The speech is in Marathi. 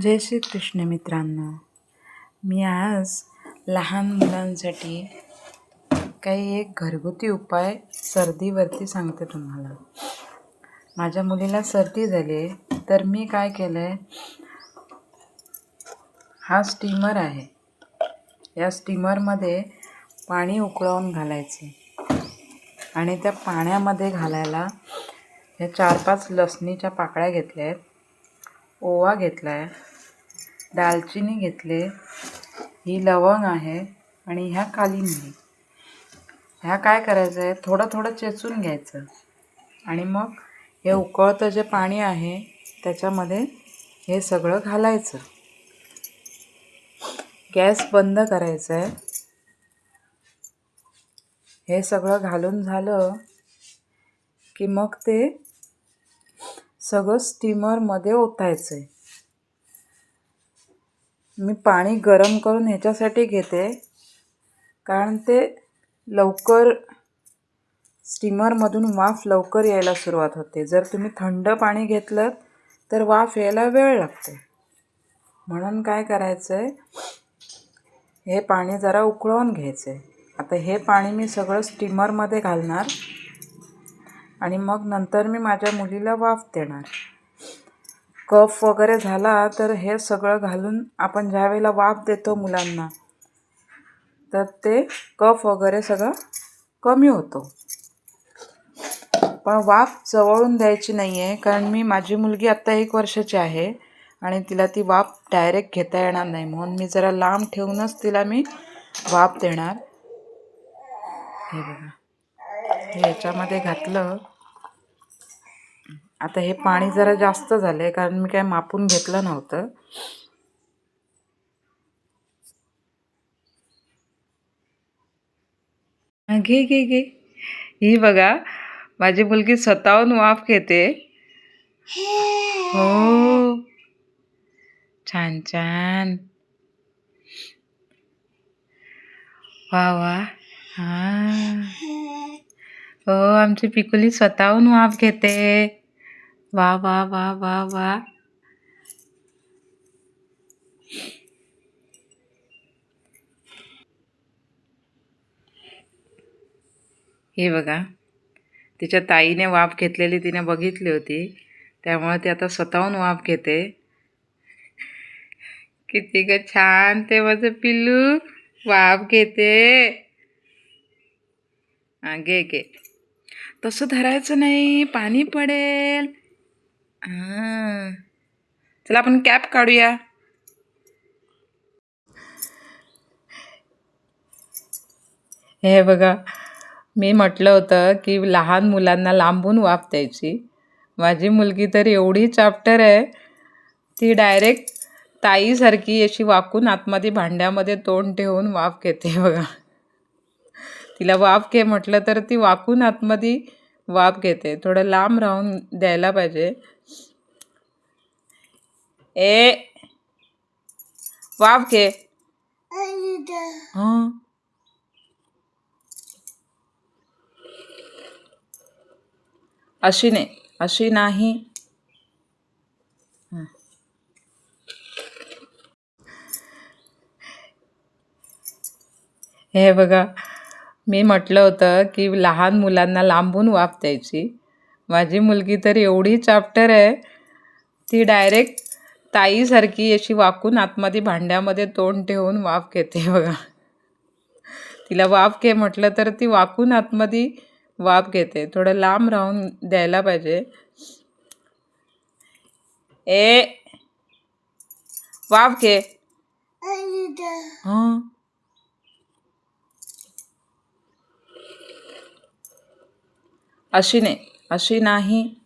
जय श्री कृष्ण मित्रांनो. मी आज लहान मुलांसाठी काही एक घरगुती उपाय सर्दीवरती सांगते तुम्हाला. माझ्या मुलीला सर्दी झाली आहे तर मी काय केलं आहे हा स्टीमर आहे. या स्टीमरमध्ये पाणी उकळवून घालायचे आणि त्या पाण्यामध्ये घालायला ह्या चार पाच लसणीच्या पाकळ्या घेतल्या आहेत. ओवा घेतला आहे दालचिनी घेतले ही लवंग आहे आणि ह्या काली मिरी. ह्या काय करायचं आहे? थोडं थोडं चेचून घ्यायचं. आणि मग हे उकळतं जे पाणी आहे त्याच्यामध्ये हे सगळं घालायचं. गॅस बंद करायचं आहे. हे सगळं घालून झालं की मग ते सगळं स्टीमरमध्ये ओतायचं आहे मी पाणी गरम करून ह्याच्यासाठी घेते कारण ते लवकर स्टीमरमधून वाफ लवकर यायला सुरुवात होते. जर तुम्ही थंड पाणी घेतलं तर वाफ यायला वेळ लागते. म्हणून काय करायचं आहे हे पाणी जरा उकळवून घ्यायचं आहे आता हे पाणी मी सगळं स्टीमरमध्ये घालणार. आणि मग नंतर मी माझ्या मुलीला वाफ देणार. कफ वगैरे झाला तर हे सगळं घालून आपण ज्या वेळेला वाफ देतो मुलांना तर ते कफ वगैरे सगळं कमी होतो. पण वाफ जवळून द्यायची नाही आहे कारण मी माझी मुलगी आत्ता एक वर्षाची आहे आणि तिला ती वाफ डायरेक्ट घेता येणार नाही. म्हणून मी जरा लांब ठेवूनच तिला मी वाफ देणार. हे बघा. याच्यामध्ये घातलं. आता हे पाणी जरा जास्त झालं आहे कारण मी काय मापून घेतलं नव्हतं. घे घे घे. ही बघा माझी मुलगी स्वतःहून वाफ घेते. हो. छान छान. वा वा. हा. हो आमची पिकुली स्वतःहून वाफ घेते. वा वा वा वा वा. हे बघा तिच्या ताईने वाफ घेतलेली तिने बघितली होती. त्यामुळे ती आता स्वतःहून वाफ घेते. किती ग छान ते माझं पिल्लू. वाफ घेते. हा घे घे. तसं धरायचं नाही पाणी पडेल. चला आपण कॅप काढूया. हे बघा मी म्हटलं होतं की लहान मुलांना लांबून वाफ द्यायची. माझी मुलगी तर एवढी चाप्टर आहे ती डायरेक्ट ताईसारखी अशी वाकून आतमध्ये भांड्यामध्ये तोंड ठेवून वाफ घेते बघा. तिला वाफ घे म्हटलं तर ती वाकून आतमध्ये वाफ घेते. थोडं लांब राहून द्यायला पाहिजे. ए. वाफ के हां. अशी नाही अशी नाही. हे. बघा मी म्हटलं होतं की लहान मुलांना लांबून वाफ द्यायची. माझी मुलगी तर एवढी चाप्टर आहे ती डायरेक्ट ताईसारखी अशी वाकून आतमध्ये भांड्यामध्ये तोंड ठेवून वाफ घेते बघा. तिला वाफ घे म्हटलं तर ती वाकून आतमध्ये वाफ घेते. थोडं लांब राहून द्यायला पाहिजे. ए वाफ घे. हां. अशी नाही अशी नाही.